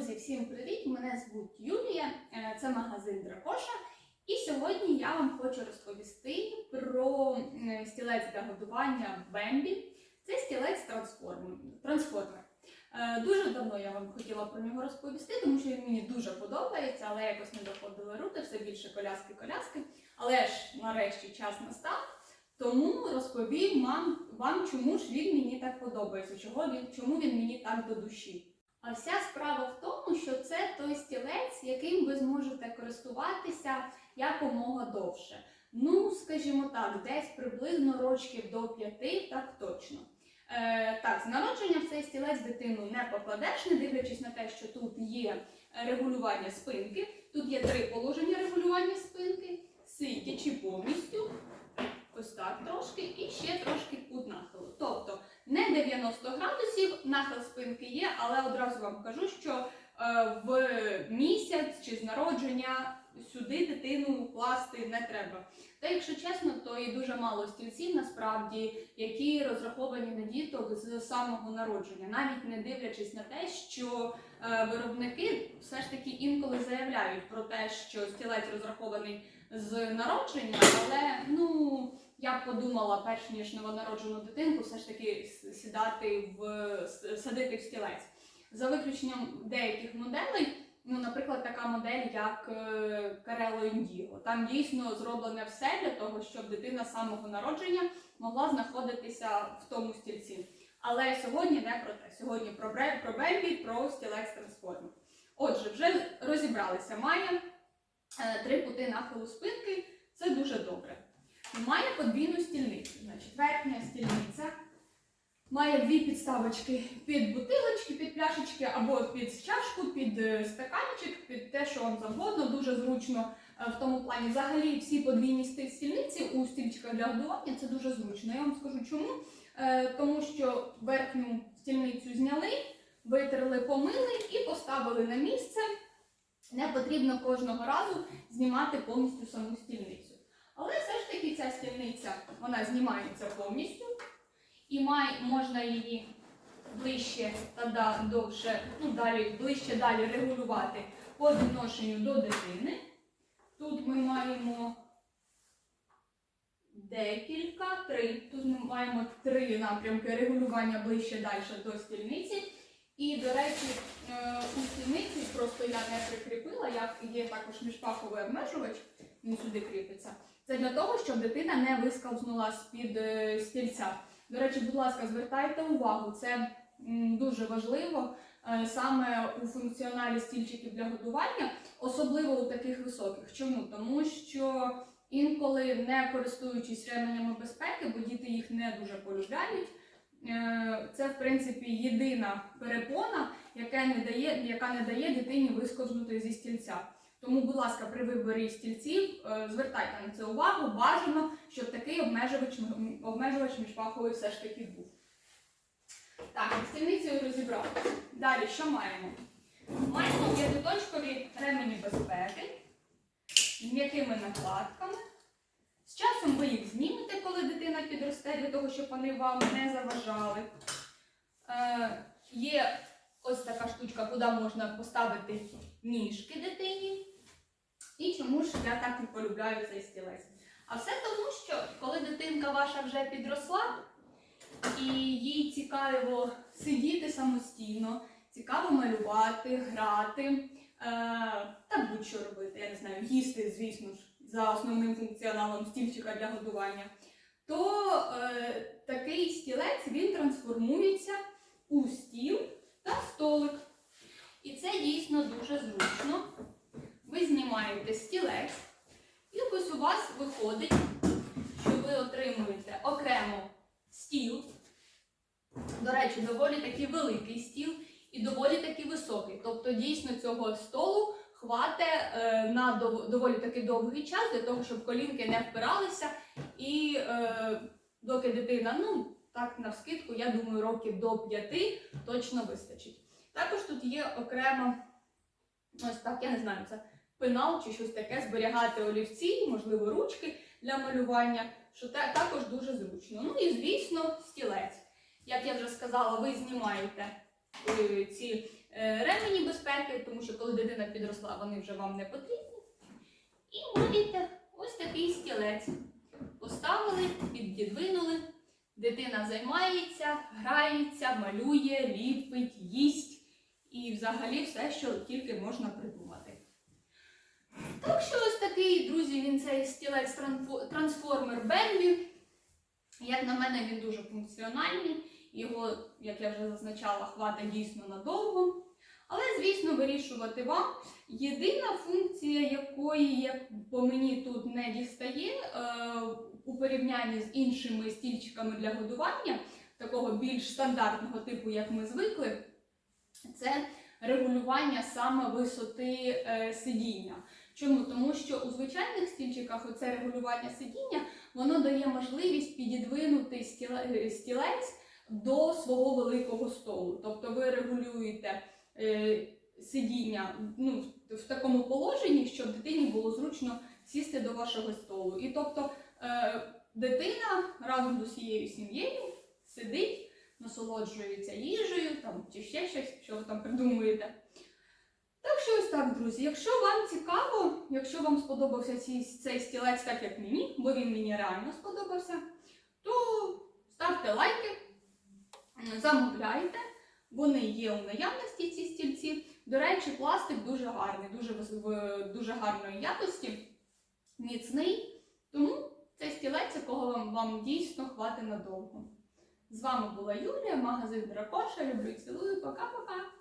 Друзі, всім привіт! Мене звуть Юлія, е, це магазин Дракоша. І сьогодні я вам хочу розповісти про стілець для годування Бембі. Це стілець трансформ- трансформер. Е, Дуже давно я вам хотіла про нього розповісти, тому що він мені дуже подобається, але якось не доходили руки, все більше коляски-коляски. Але ж нарешті час настав. Тому розповім вам, чому ж він мені так подобається, чому він мені так до душі. А вся справа в тому, що це той стілець, яким ви зможете користуватися якомога довше. Ну, скажімо так, десь приблизно рочків до п'яти, так точно. Е, так, з народження в цей стілець дитину не покладеш, не дивлячись на те, що тут є регулювання спинки. Тут є три положення регулювання спинки, сидячи повністю, ось так трошки, і ще трошки кут нахилу. Тобто не 90 нахил спинки є, але одразу вам кажу, що е, в місяць чи з народження сюди дитину класти не треба. Та якщо чесно, то і дуже мало стільців насправді, які розраховані на діток з самого народження, навіть не дивлячись на те, що е, виробники все ж таки інколи заявляють про те, що стілець розрахований з народження, але ну. Я б подумала, перш ніж новонароджену дитинку, все ж таки сідати в садити в стілець. За виключенням деяких моделей, ну, наприклад, така модель, як е, Карело Індіго. Там дійсно зроблене все для того, щоб дитина з самого народження могла знаходитися в тому стільці. Але сьогодні не про те. Сьогодні про, Бембі, про стілець трансформер. Отже, вже розібралися. Має е, три кути нахилу спинки. Має подвійну стільницю. Значить, верхня стільниця має дві підставочки під бутилочки, під пляшечки або під чашку, під е, стаканчик, під те, що вам завгодно. Дуже зручно е, в тому плані. Взагалі всі подвійні стільниці у стільчиках для годування це дуже зручно. Я вам скажу чому. Е, Тому що верхню стільницю зняли, витерли, помили і поставили на місце. Не потрібно кожного разу знімати повністю саму стільницю. Але все ж таки ця стільниця вона знімається повністю і має, можна її ближче та довше, ну далі, ближче далі регулювати по відношенню до дитини. Тут ми маємо декілька, три. Тут ми маємо три напрямки регулювання ближче далі до стільниці. І, до речі, е, у стільниці просто я не прикріпила, як є також міжпаховий обмежувач, він сюди кріпиться. Це для того, щоб дитина не вискользнула з-під е, стільця. До речі, будь ласка, звертайте увагу, це дуже важливо е, саме у функціоналі стільчиків для годування, особливо у таких високих. Чому? Тому що інколи не користуючись ременями безпеки, бо діти їх не дуже полюбляють. е, Це, в принципі, єдина перепона, яка не дає, яка не дає дитині вискользнути зі стільця. Тому, будь ласка, при виборі стільців е, звертайте на це увагу. Бажано, щоб такий обмежувач, обмежувач міжпаховий все ж таки був. Так, з стільницею розібрали. Далі, що маємо? Маємо п'ятиточкові ремені безпеки з м'якими накладками. З часом ви їх знімете, коли дитина підросте, для того, щоб вони вам не заважали. Е, є ось така штучка, куди можна поставити ніжки дитині. І чому ж я так і полюбляю цей стілець? А все тому, що коли дитинка ваша вже підросла, і їй цікаво сидіти самостійно, цікаво малювати, грати, е, та будь-що робити, я не знаю, їсти, звісно ж, за основним функціоналом стільчика для годування, то е, такий стілець він трансформується у стіл та столик. І це дійсно дуже зручно. Ви знімаєте стілець, і ось у вас виходить, що ви отримуєте окремо стіл. До речі, доволі такий великий стіл і доволі таки високий. Тобто, дійсно, цього столу хватить е, на дов- доволі таки довгий час для того, щоб колінки не впиралися. І е, доки дитина, ну так навскидку, я думаю, років до п'яти точно вистачить. Також тут є окремо, ось так, я не знаю, це пенал чи щось таке, зберігати олівці, можливо, ручки для малювання, що також дуже зручно. Ну і звісно, стілець. Як я вже сказала, ви знімаєте е, ці е, ремені безпеки, тому що коли дитина підросла, вони вже вам не потрібні. І маєте ось такий стілець. Поставили, піддвинули. Дитина займається, грається, малює, ліпить, їсть і взагалі все, що тільки можна придумати. Так що ось такий, друзі, він цей стілець трансформер Бенбі. Як на мене, він дуже функціональний. Його, як я вже зазначала, хватить дійсно надовго. Але, звісно, вирішувати вам. Єдина функція, якої, як по мені тут не дістає, е, у порівнянні з іншими стільчиками для годування, такого більш стандартного типу, як ми звикли, це регулювання саме висоти е, сидіння. Чому? Тому що у звичайних стільчиках оце регулювання сидіння воно дає можливість підідвинути е, стілець до свого великого столу. Тобто ви регулюєте е, сидіння ну, в- такому положенні, щоб дитині було зручно сісти до вашого столу. І тобто е, дитина разом з усією сім'єю сидить, насолоджується їжею там, чи ще щось, що ви там придумуєте. Так друзі. Якщо вам цікаво, якщо вам сподобався цей, цей стілець, так як мені, бо він мені реально сподобався, то ставте лайки, замовляйте. Вони є у наявності ці стільці. До речі, пластик дуже гарний, дуже, дуже гарної якості, міцний. Тому цей стілець, якого вам, вам дійсно хватить надовго. З вами була Юлія, магазин Дракоша. Люблю, цілую, пока-пока!